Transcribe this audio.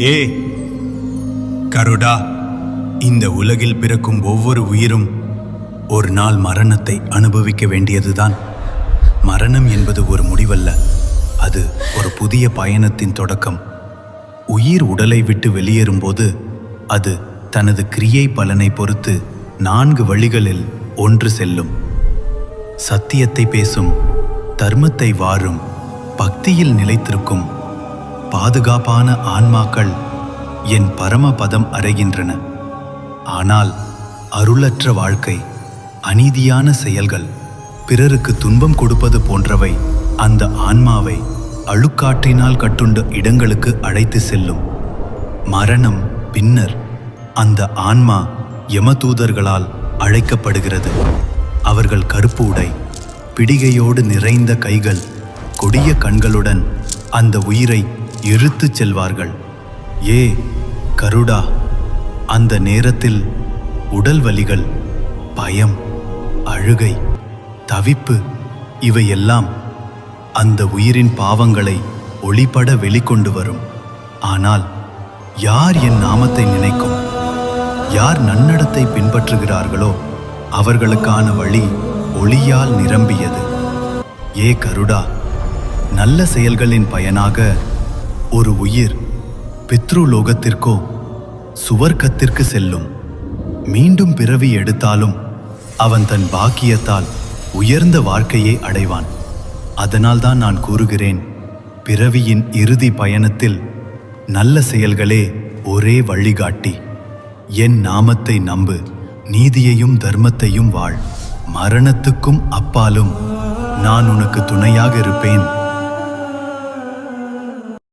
ஏ கருடா இந்த உலகில் பிறக்கும் ஒவ்வொரு உயிரும் ஒரு நாள் மரணத்தை அனுபவிக்க வேண்டியதுதான். மரணம் என்பது ஒரு முடிவல்ல அது ஒரு புதிய பயணத்தின் தொடக்கம். உயிர் உடலை விட்டு வெளியேறும்போது அது தனது கிரியை பலனை பொறுத்து நான்கு வழிகளில் ஒன்று செல்லும். சத்தியத்தை பேசும் தர்மத்தை வாரும் பக்தியில் நிலைத்திருக்கும் பாதுகாப்பான ஆன்மாக்கள் என் பரமபதம் அறைகின்றன. ஆனால் அருளற்ற வாழ்க்கை அநீதியான செயல்கள் பிறருக்கு துன்பம் கொடுப்பது போன்றவை அந்த ஆன்மாவை அழுக்காற்றினால் கட்டுண்ட இடங்களுக்கு அழைத்து செல்லும். மரணம் பின்னர் அந்த ஆன்மா யமதூதர்களால் அழைக்கப்படுகிறது. அவர்கள் கருப்பு உடை பிடிகையோடு நிறைந்த கைகள் கொடிய கண்களுடன் அந்த உயிரை இழுத்துச் செல்வார்கள். ஏ கருடா அந்த நேரத்தில் உடல் வலிகள் பயம் அழுகை தவிப்பு இவையெல்லாம் அந்த உயிரின் பாவங்களை ஒளிபட வெளிக்கொண்டு வரும். ஆனால் யார் என் நாமத்தை நினைக்கும்? யார் நன்னடத்தை பின்பற்றுகிறார்களோ அவர்களுக்கான வழி ஒளியால் நிரம்பியது. ஏ கருடா நல்ல செயல்களின் பயனாக ஒரு உயிர் பித்ருலோகத்திற்கோ சுவர்க்கத்திற்கு செல்லும். மீண்டும் பிறவி எடுத்தாலும் அவன் தன் பாக்கியத்தால் உயர்ந்த வாழ்க்கையை அடைவான். அதனால்தான் நான் கூறுகிறேன் பிறவியின் இறுதி பயணத்தில் நல்ல செயல்களே ஒரே வழிகாட்டி. என் நாமத்தை நம்பு நீதியையும் தர்மத்தையும் வாழ். மரணத்துக்கும் அப்பாலும் நான் உனக்கு துணையாக இருப்பேன்.